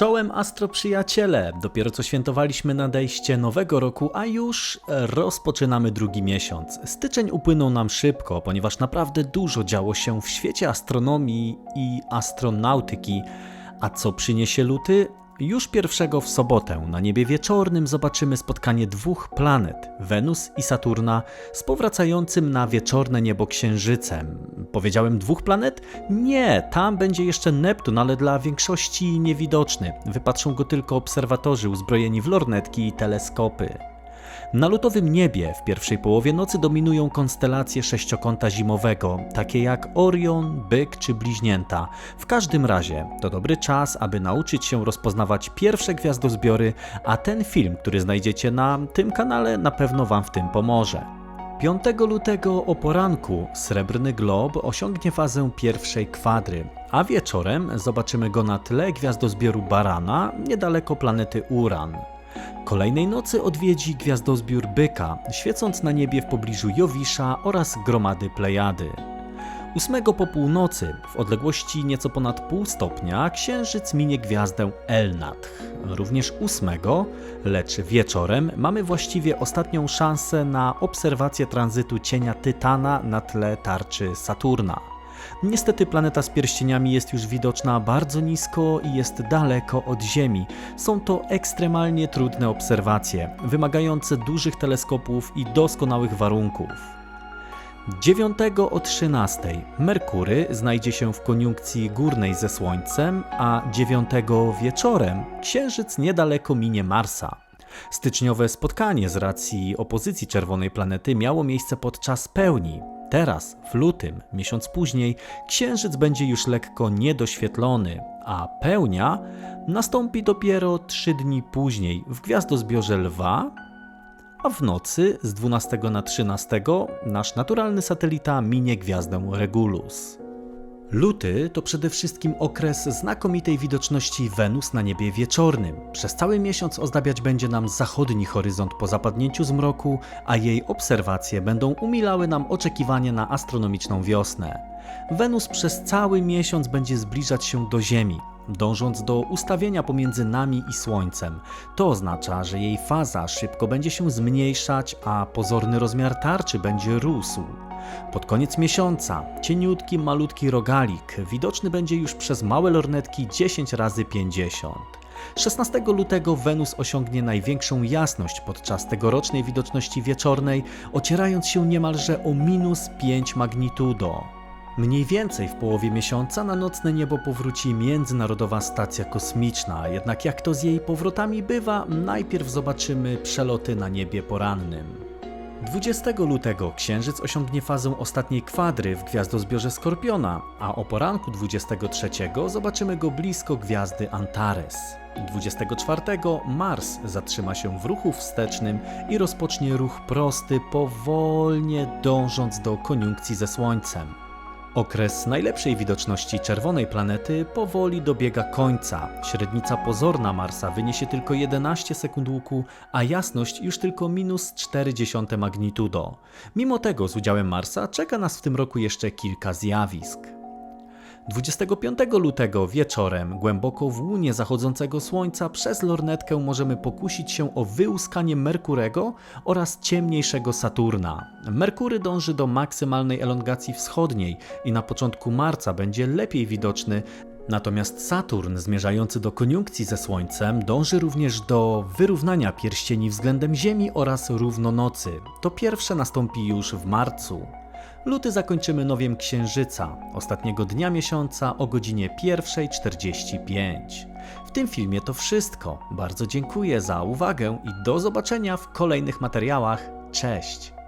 Czołem Astro Przyjaciele! Dopiero co świętowaliśmy nadejście nowego roku, a już rozpoczynamy drugi miesiąc. Styczeń upłynął nam szybko, ponieważ naprawdę dużo działo się w świecie astronomii i astronautyki. A co przyniesie luty? Już pierwszego w sobotę na niebie wieczornym zobaczymy spotkanie dwóch planet, Wenus i Saturna, z powracającym na wieczorne niebo księżycem. Powiedziałem dwóch planet? Nie, tam będzie jeszcze Neptun, ale dla większości niewidoczny. Wypatrzą go tylko obserwatorzy uzbrojeni w lornetki i teleskopy. Na lutowym niebie w pierwszej połowie nocy dominują konstelacje sześciokąta zimowego, takie jak Orion, Byk czy Bliźnięta. W każdym razie to dobry czas, aby nauczyć się rozpoznawać pierwsze gwiazdozbiory, a ten film, który znajdziecie na tym kanale, na pewno Wam w tym pomoże. 5 lutego o poranku srebrny glob osiągnie fazę pierwszej kwadry, a wieczorem zobaczymy go na tle gwiazdozbioru Barana niedaleko planety Uran. Kolejnej nocy odwiedzi gwiazdozbiór Byka, świecąc na niebie w pobliżu Jowisza oraz gromady Plejady. 8 po północy, w odległości nieco ponad pół stopnia, księżyc minie gwiazdę Elnatch. Również 8, lecz wieczorem, mamy właściwie ostatnią szansę na obserwację tranzytu cienia Tytana na tle tarczy Saturna. Niestety planeta z pierścieniami jest już widoczna bardzo nisko i jest daleko od Ziemi. Są to ekstremalnie trudne obserwacje, wymagające dużych teleskopów i doskonałych warunków. 9 o 13 Merkury znajdzie się w koniunkcji górnej ze Słońcem, a 9 wieczorem Księżyc niedaleko minie Marsa. Styczniowe spotkanie z racji opozycji czerwonej planety miało miejsce podczas pełni. Teraz, w lutym, miesiąc później, Księżyc będzie już lekko niedoświetlony, a pełnia nastąpi dopiero 3 dni później w gwiazdozbiorze Lwa, a w nocy z 12 na 13 nasz naturalny satelita minie gwiazdę Regulus. Luty to przede wszystkim okres znakomitej widoczności Wenus na niebie wieczornym. Przez cały miesiąc ozdabiać będzie nam zachodni horyzont po zapadnięciu zmroku, a jej obserwacje będą umilały nam oczekiwanie na astronomiczną wiosnę. Wenus przez cały miesiąc będzie zbliżać się do Ziemi, dążąc do ustawienia pomiędzy nami i Słońcem. To oznacza, że jej faza szybko będzie się zmniejszać, a pozorny rozmiar tarczy będzie rósł. Pod koniec miesiąca cieniutki, malutki rogalik widoczny będzie już przez małe lornetki 10 razy 50. 16 lutego Wenus osiągnie największą jasność podczas tegorocznej widoczności wieczornej, ocierając się niemalże o minus 5 magnitudo. Mniej więcej w połowie miesiąca na nocne niebo powróci Międzynarodowa Stacja Kosmiczna, jednak jak to z jej powrotami bywa, najpierw zobaczymy przeloty na niebie porannym. 20 lutego Księżyc osiągnie fazę ostatniej kwadry w gwiazdozbiorze Skorpiona, a o poranku 23 zobaczymy go blisko gwiazdy Antares. 24 Mars zatrzyma się w ruchu wstecznym i rozpocznie ruch prosty, powolnie dążąc do koniunkcji ze Słońcem. Okres najlepszej widoczności czerwonej planety powoli dobiega końca. Średnica pozorna Marsa wyniesie tylko 11 sekund łuku, a jasność już tylko minus 0,4 magnitudo. Mimo tego z udziałem Marsa czeka nas w tym roku jeszcze kilka zjawisk. 25 lutego wieczorem, głęboko w łunie zachodzącego słońca, przez lornetkę możemy pokusić się o wyłuskanie Merkurego oraz ciemniejszego Saturna. Merkury dąży do maksymalnej elongacji wschodniej i na początku marca będzie lepiej widoczny, Natomiast Saturn, zmierzający do koniunkcji ze Słońcem, dąży również do wyrównania pierścieni względem Ziemi oraz równonocy. To pierwsze nastąpi już w marcu. Luty zakończymy nowiem Księżyca, ostatniego dnia miesiąca o godzinie 1.45. W tym filmie to wszystko. Bardzo dziękuję za uwagę i do zobaczenia w kolejnych materiałach. Cześć!